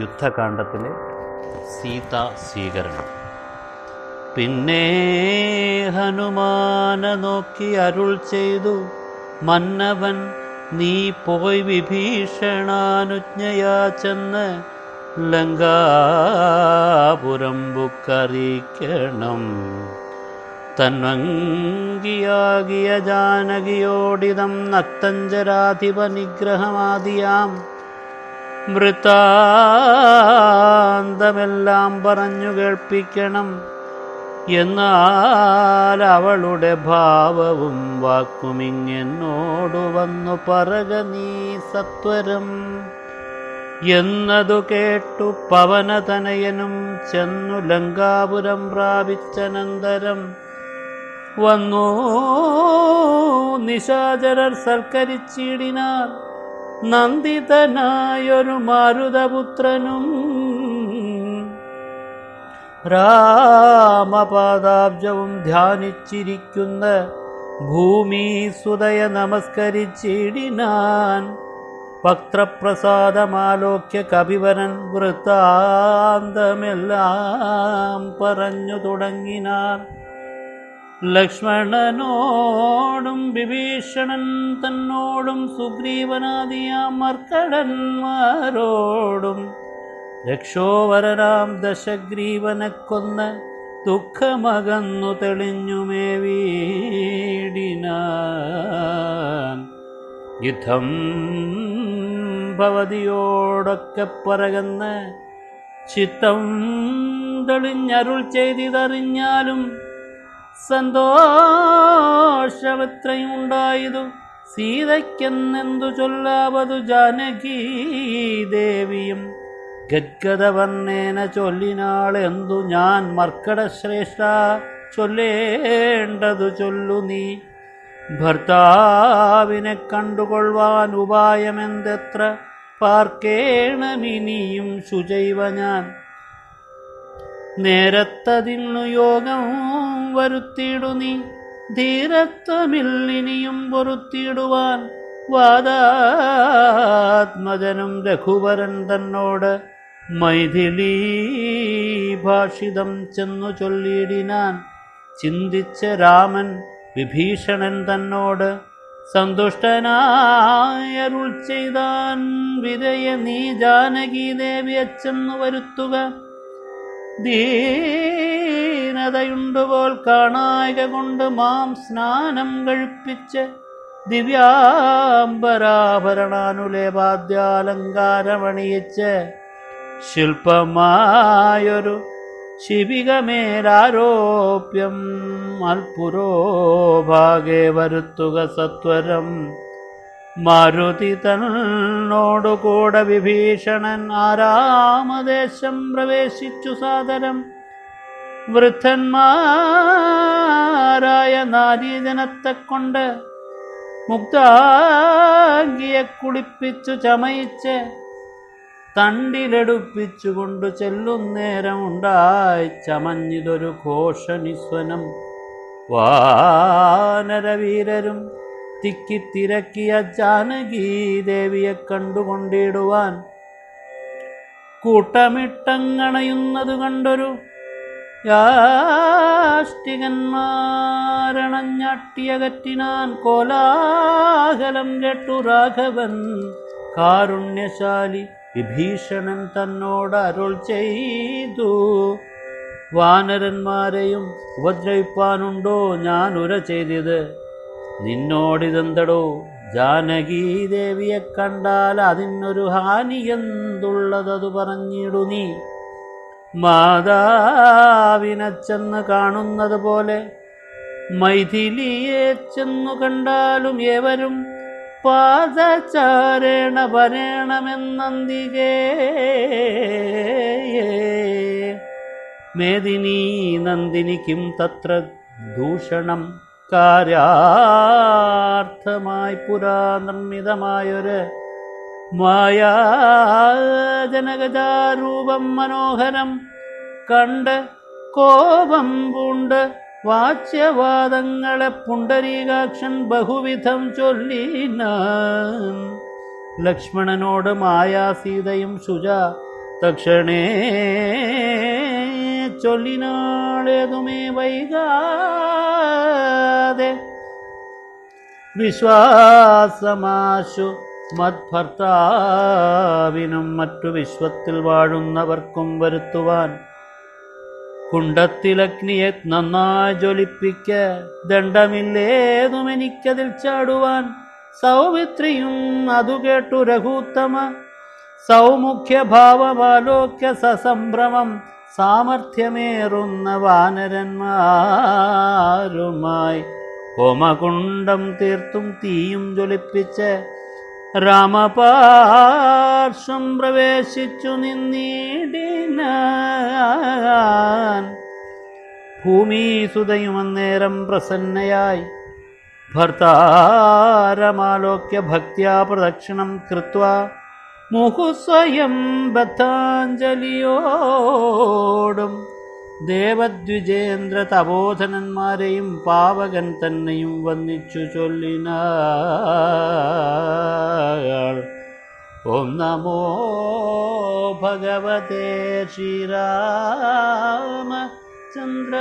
യുദ്ധകാണ്ഡത്തിലെ സീതാ സ്വീകരണം. പിന്നെ ഹനുമാന നോക്കി അരുൾ ചെയ്തു മന്നവൻ നീ പോയി വിഭീഷണാനുജ്ഞയാ ചെന്ന് ലങ്കാപുരം ബുക്കറിയിക്കണം തന്വങ്കിയാകിയ ജാനകിയോടിതം നത്തഞ്ചരാധിപ നിഗ്രഹമാദിയാം. വൃത്താന്തമെല്ലാം പറഞ്ഞു കേൾപ്പിക്കണം. എന്നാൽ അവളുടെ ഭാവവും വാക്കുമിങ്ങെന്നോടു വന്നു പറക നീ സത്വരം. എന്നതു കേട്ടു പവനതനയനും ചെന്നു ലങ്കാപുരം പ്രാപിച്ചനന്തരം വന്നു നിശാചരർ സൽക്കരിച്ചിടിനാർ. നന്ദിതനായൊരു മാരുതപുത്രനും രാമപാദാബ്ജവും ധ്യാനിച്ചിരിക്കുന്ന ഭൂമി സുതയ നമസ്കരിച്ചിടിനാൻ വക്ത്രപ്രസാദമാലോക്യ കപിവരൻ വൃത്താന്തമെല്ലാം പറഞ്ഞു തുടങ്ങിനാർ ലക്ഷ്മണനോടും വിഭീഷണൻ തന്നോടും സുഗ്രീവനാദിയ മർക്കടന്മാരോടും രക്ഷോവരരാം ദശഗ്രീവനെ കൊന്ന് ദുഃഖമകന്നു തെളിഞ്ഞുമേ വീടിനാൻ യുദ്ധം ഭവതിയോടൊക്കെ പറകന്ന് ചിത്തം തെളിഞ്ഞരുൾ ചെയ്തിതറിഞ്ഞാലും സന്തോഷമെത്രയും ഉണ്ടായതു സീതയ്ക്കെന്നെന്തു ചൊല്ലാവതു ജാനകീ ദേവിയും. ഗദ്ഗതവർണേന ചൊല്ലിനാൾ എന്തു ഞാൻ മർക്കടശ്രേഷ്ഠ ചൊല്ലേണ്ടതു ചൊല്ലു നീ. ഭർത്താവിനെ കണ്ടുകൊള്ളുവാൻ ഉപായമെന്തെത്ര പാർക്കേണമിനിയും ശുചൈവ ഞാൻ. നേരത്തതിന്നു യോഗവും വരുത്തിയിടു നീ. ധീരത്വമില്ലിനിയും പൊറുത്തിയിടുവാൻ വാദാത്മജനും രഘുവരൻ തന്നോട് മൈഥിലീ ഭാഷിതം ചെന്നു ചൊല്ലിയിടിനാൻ ചിന്തിച്ച രാമൻ വിഭീഷണൻ തന്നോട് സന്തുഷ്ടനായരുൾ ചെയ്താൻ വിരയ നീ ജാനകി ദേവി അച്ചെന്നു വരുത്തുക. ദീനതയുണ്ടുപോൽ കാണായിക കൊണ്ട് മാം സ്നാനം കഴിപ്പിച്ച് ദിവ്യാംബരാഭരണാനുലേപാദ്യാലങ്കാരമണിയിച്ച് ശില്പമായൊരു ശിവികമേലാരോപ്യം അൽപുരോഭാഗേ വരുത്തുക സത്വരം. മാരുതി തന്നോടുകൂടെ വിഭീഷണൻ ആരാമദേശം പ്രവേശിച്ചു സാദരം. വൃദ്ധന്മാരായ നാരീജനത്തെ കൊണ്ട് മുക്താംഗിയെ കുളിപ്പിച്ചു ചമയിച്ച് തണ്ടിലെടുപ്പിച്ചുകൊണ്ട് ചെല്ലുന്നേരം ഉണ്ടായി ചമഞ്ഞിതൊരു ഘോഷനിസ്വനം. വാനരവീരരും തിക്കിത്തിരക്കിയ ജാനകീ ദേവിയെ കണ്ടുകൊണ്ടിടുവാൻ കൂട്ടമിട്ടങ്ങണയുന്നത് കണ്ടൊരു യാഷ്ടികന്മാരണഞ്ഞാട്ടിയകറ്റിനാൻ കോലാഹലം കേട്ടു രാഘവൻ. കാരുണ്യശാലി വിഭീഷണൻ തന്നോട് അരുൾ ചെയ്തു. വാനരന്മാരെയും ഉപദ്രവിപ്പാനുണ്ടോ? ഞാൻ ഉര ചെയ്തത് നിന്നോടിതെന്തടോ? ജാനകീ ദേവിയെ കണ്ടാൽ അതിനൊരു ഹാനി എന്തുള്ളതതു പറഞ്ഞിടു നീ. മാതാവിനെ ചെന്ന് കാണുന്നത് പോലെ മൈഥിലിയെ ചെന്നു കണ്ടാലും ഏവരും പാദചാരേണ വരേണമെന്നന്തികേ മേദിനി നന്ദിനി കിം തത്ര ദൂഷണം. കാര്യാർത്ഥമായി പുരാ നിർമ്മിതമായൊരു മായാജനകജാരൂപം മനോഹരം കണ്ട് കോപം പൂണ്ട് വാച്യവാദങ്ങളെ പുണ്ടരീകാക്ഷൻ ബഹുവിധം ചൊല്ലിന. ലക്ഷ്മണനോട് മായാസീതയും ശുജ തക്ഷണേ ചൊല്ലിനാളേതുമേ വൈകാതെ. വിശ്വാസമാശു മദ്ഭർത്താവിനും മറ്റു വിശ്വത്തിൽ വാഴുന്നവർക്കും വരുത്തുവാൻ കുണ്ടത്തിലഗ്നിയെ നന്നായി ജ്വലിപ്പിക്ക ദണ്ഡമില്ലേതും എനിക്കതിൽ ചാടുവാൻ സൗമിത്രിയും അതു കേട്ടു രഘൂത്തമ. സൗമുഖ്യ ഭാവമാലോക്യ സസംഭ്രമം സാമർഥ്യമേറുന്ന വാനരന്മാരുമായി ഹോമകുണ്ടം തീർത്തും തീയും ജ്വലിപ്പിച്ച് രാമപാർശ്വം പ്രവേശിച്ചു നിന്നീടിനാൻ. ഭൂമിസുതയുമന്നേരം പ്രസന്നയായി. ഭർത്താരമാലോക്യ ഭക്തിയാ പ്രദക്ഷിണം കൃത്വ മുഹുസ്വയം ബദ്ധാഞ്ജലിയോടും ദേവദ്വിജേന്ദ്ര തപോധനന്മാരെയും പാവകൻ തന്നെയും വന്നിച്ചു ചൊല്ലിനാൾ. ഓം നമോ ഭഗവതേ ശ്രീരാമ ചന്ദ്രായ.